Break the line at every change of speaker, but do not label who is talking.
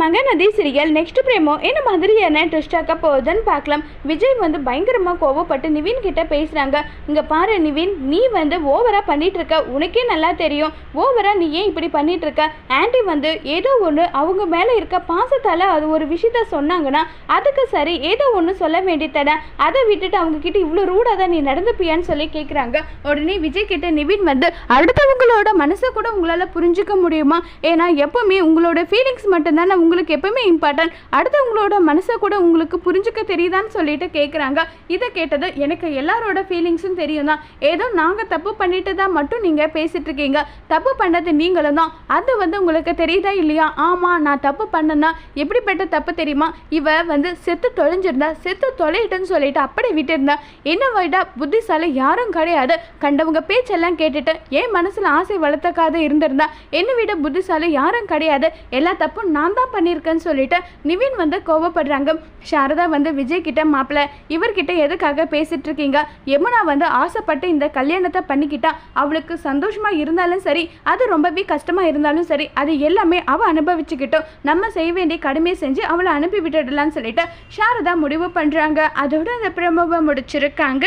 Mahanadi serial next பிரேமோ என்ன மாதிரியான ட்விஸ்டாக்க போகுதுன்னு பார்க்கலாம். விஜய் வந்து பயங்கரமாக கோவப்பட்டு நிவின் கிட்ட பேசுகிறாங்க இங்கே பாரு நிவின் நீ வந்து ஓவராக பண்ணிட்டு இருக்க உனக்கே நல்லா தெரியும். ஓவராக நீ ஏன் இப்படி பண்ணிட்டு இருக்க ஆன்ட்டி வந்து ஏதோ ஒன்று அவங்க மேலே இருக்க பாசத்தால் அது ஒரு விஷயத்த சொன்னாங்கன்னா அதுக்கு சரி ஏதோ ஒன்று சொல்ல வேண்டியதானே அதை விட்டுட்டு அவங்க கிட்ட இவ்வளோ ரூடாக தான் நீ நடந்துப்பியான்னு சொல்லி கேட்குறாங்க உடனே விஜய் கிட்ட நிவின் வந்து அடுத்தவங்களோட மனசை கூட உங்களால் புரிஞ்சுக்க முடியுமா? ஏன்னா எப்பவுமே உங்களோட ஃபீலிங்ஸ் மட்டும்தானே உங்களுக்கு எப்பவுமே இம்பார்ட்டன்ட் அடுத்தவங்களோட மனசை கூட உங்களுக்கு புரிஞ்சுக்க தெரியுதான்னு சொல்லிட்டு கேட்குறாங்க இதை கேட்டது எனக்கு எல்லாரோட ஃபீலிங்ஸும் தெரியும் தான் ஏதோ நாங்கள் தப்பு பண்ணிட்டு தான் மட்டும் நீங்கள் பேசிட்டு இருக்கீங்க தப்பு பண்ணது நீங்களும் தான். அது வந்து உங்களுக்கு தெரியுதா இல்லையா? ஆமாம் நான் தப்பு பண்ணேன்னா எப்படிப்பட்ட தப்பு தெரியுமா? இவ வந்து செத்து தொலைஞ்சிருந்தா செத்து தொலையிட்டுன்னு சொல்லிட்டு அப்படி விட்டுருந்தா. என்ன விட புத்திசாலி யாரும் கிடையாது. கண்டவங்க பேச்செல்லாம் கேட்டுட்டு என் மனசில் ஆசை வளர்த்தக்காத இருந்திருந்தா. என்னை விட புத்திசாலி யாரும் கிடையாது. எல்லா தப்பும் நான் தான் பண்ணியிருக்கேன்னு சொல்லிட்டு நிவின் வந்து கோவப்படுறாங்க. சாரதா வந்து விஜய் கிட்ட மாப்பிள்ள இவர்கிட்ட எதுக்காக பேசிட்டு இருக்கீங்க? யமுனா வந்து ஆசைப்பட்டு இந்த கல்யாணத்தை பண்ணிக்கிட்டா அவளுக்கு சந்தோஷமா இருந்தாலும் சரி அது ரொம்பவே கஷ்டமா இருந்தாலும் சரி அது எல்லாமே அவ அனுபவிச்சுக்கிட்டோம். நம்ம செய்ய வேண்டிய கடமையை செஞ்சு அவளை அனுப்பி விட்டுடலாம்னு சொல்லிட்டு சாரதா முடிவு பண்றாங்க. அதோட அந்த பிரமவை முடிச்சிருக்காங்க.